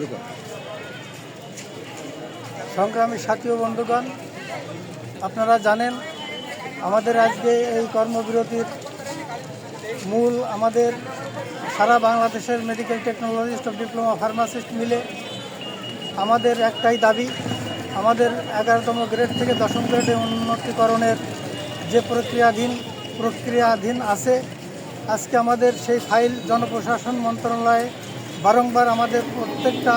শুরু সংগ্রামী সাথী বন্ধুগণ, আপনারা জানেন আমাদের আজকে এই কর্মবিরতির মূল আমাদের সারা বাংলাদেশের medical technologist of diploma pharmacist মিলে আমাদের একটাই দাবি, আমাদের এগারোতম গ্রেড থেকে দশম গ্রেডে উন্নতিকরণের যে প্রক্রিয়াধীন প্রক্রিয়াধীন আছে, আজকে আমাদের সেই ফাইল জনপ্রশাসন মন্ত্রণালয়ে বারংবার আমাদের প্রত্যেকটা,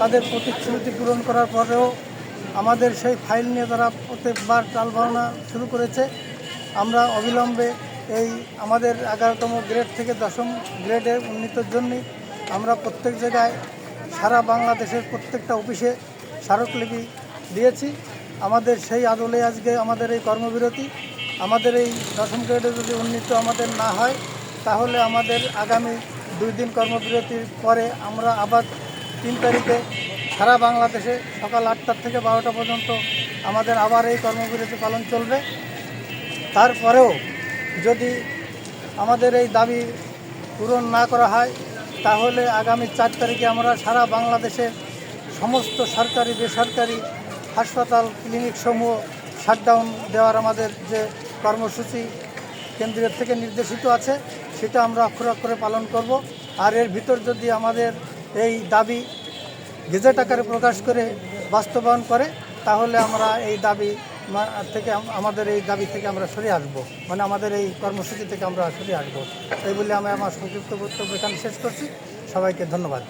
তাদের প্রতিশ্রুতি পূরণ করার পরেও আমাদের সেই ফাইল নিয়ে তারা প্রত্যেকবার টালবাহনা শুরু করেছে। আমরা অবিলম্বে এই আমাদের এগারোতম গ্রেড থেকে দশম গ্রেডে উন্নীতর জন্যই আমরা প্রত্যেক জায়গায় সারা বাংলাদেশের প্রত্যেকটা অফিসে স্মারকলিপি দিয়েছি। আমাদের সেই আদলে আজকে আমাদের এই কর্মবিরতি, আমাদের এই দশম গ্রেডে যদি উন্নীত আমাদের না হয়, তাহলে আমাদের আগামী দুই দিন কর্মবিরতির পরে আমরা আবার তিন তারিখে সারা বাংলাদেশে সকাল আটটার থেকে বারোটা পর্যন্ত আমাদের আবার এই কর্মবিরতি পালন চলবে। তারপরেও যদি আমাদের এই দাবি পূরণ না করা হয়, তাহলে আগামী চার তারিখে আমরা সারা বাংলাদেশে সমস্ত সরকারি, বেসরকারি হাসপাতাল ক্লিনিক সমূহ শাটডাউন দেওয়ার আমাদের যে কর্মসূচি কেন্দ্রের থেকে নির্দেশিত আছে। সেটা আমরা অক্ষর অক্ষরে পালন করব। আর এর ভিতর যদি আমাদের এই দাবি গেজেট আকারে প্রকাশ করে বাস্তবায়ন করে, তাহলে আমরা এই দাবি থেকে আমাদের এই দাবি থেকে আমরা সরে আসব। মানে আমাদের এই কর্মসূচি থেকে আমরা সরে আসব। এই বলে আমি আমার সংক্ষিপ্ত বক্তব্য এখানে শেষ করছি। সবাইকে ধন্যবাদ।